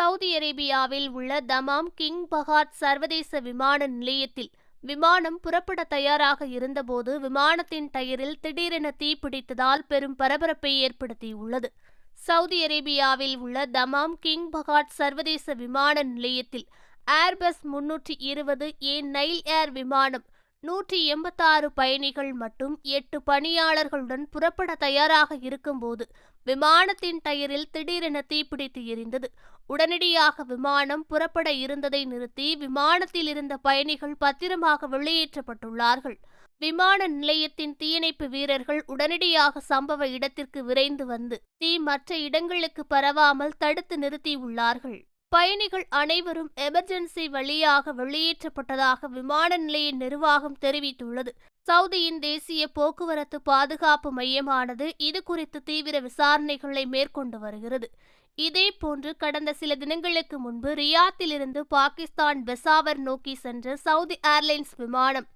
Saudi அரேபியாவில் உள்ள தமாம் king பஹாட் சர்வதேச விமான நிலையத்தில் விமானம் புறப்பட தயாராக இருந்தபோது விமானத்தின் டயரில் திடீரென தீப்பிடித்ததால் பெரும் பரபரப்பை ஏற்படுத்தியுள்ளது. சவுதி அரேபியாவில் உள்ள தமாம் கிங் பஹாட் சர்வதேச விமான நிலையத்தில் ஏர்பஸ் முன்னூற்றி இருபது ஏ நைல் ஏர் விமானம் நூற்றி எண்பத்தாறு பயணிகள் மற்றும் எட்டு பணியாளர்களுடன் புறப்பட தயாராக இருக்கும்போது விமானத்தின் டயரில் திடீரென தீப்பிடித்து எரிந்தது. உடனடியாக விமானம் புறப்பட இருந்ததை நிறுத்தி விமானத்தில் இருந்த பயணிகள் பத்திரமாக வெளியேற்றப்பட்டுள்ளார்கள். விமான நிலையத்தின் தீயணைப்பு வீரர்கள் உடனடியாக சம்பவ இடத்திற்கு விரைந்து வந்து தீ மற்ற இடங்களுக்கு பரவாமல் தடுத்து நிறுத்தியுள்ளார்கள் பயணிகள் அனைவரும் எமர்ஜென்சி வழியாக வெளியேற்றப்பட்டதாக விமான நிலைய நிர்வாகம் தெரிவித்துள்ளது. சவுதியின் தேசிய போக்குவரத்து பாதுகாப்பு மையமானது இது குறித்து தீவிர விசாரணைகளை மேற்கொண்டு வருகிறது. இதேபோன்று கடந்த சில தினங்களுக்கு முன்பு ரியாத்திலிருந்து பாகிஸ்தான் பெசாவர் நோக்கி சென்ற சவுதி ஏர்லைன்ஸ் விமானம்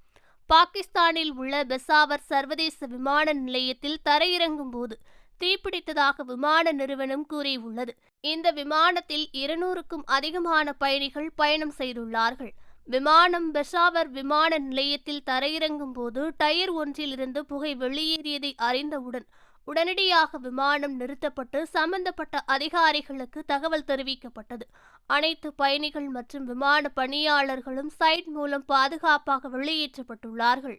பாகிஸ்தானில் உள்ள பெசாவர் சர்வதேச விமான நிலையத்தில் தரையிறங்கும் போது தீப்பிடித்ததாக விமான நிறுவனம் கூறியுள்ளது. இந்த விமானத்தில் இருநூறுக்கும் அதிகமான பயணிகள் பயணம் செய்துள்ளார்கள். விமானம் பெஷாவர் விமான நிலையத்தில் தரையிறங்கும் போது டயர் ஒன்றிலிருந்து புகை வெளியேறியதை அறிந்தவுடன் உடனடியாக விமானம் நிறுத்தப்பட்டு சம்பந்தப்பட்ட அதிகாரிகளுக்கு தகவல் தெரிவிக்கப்பட்டது. அனைத்து பயணிகள் மற்றும் விமான பணியாளர்களும் சைட் மூலம் பாதுகாப்பாக வெளியேற்றப்பட்டுள்ளார்கள்.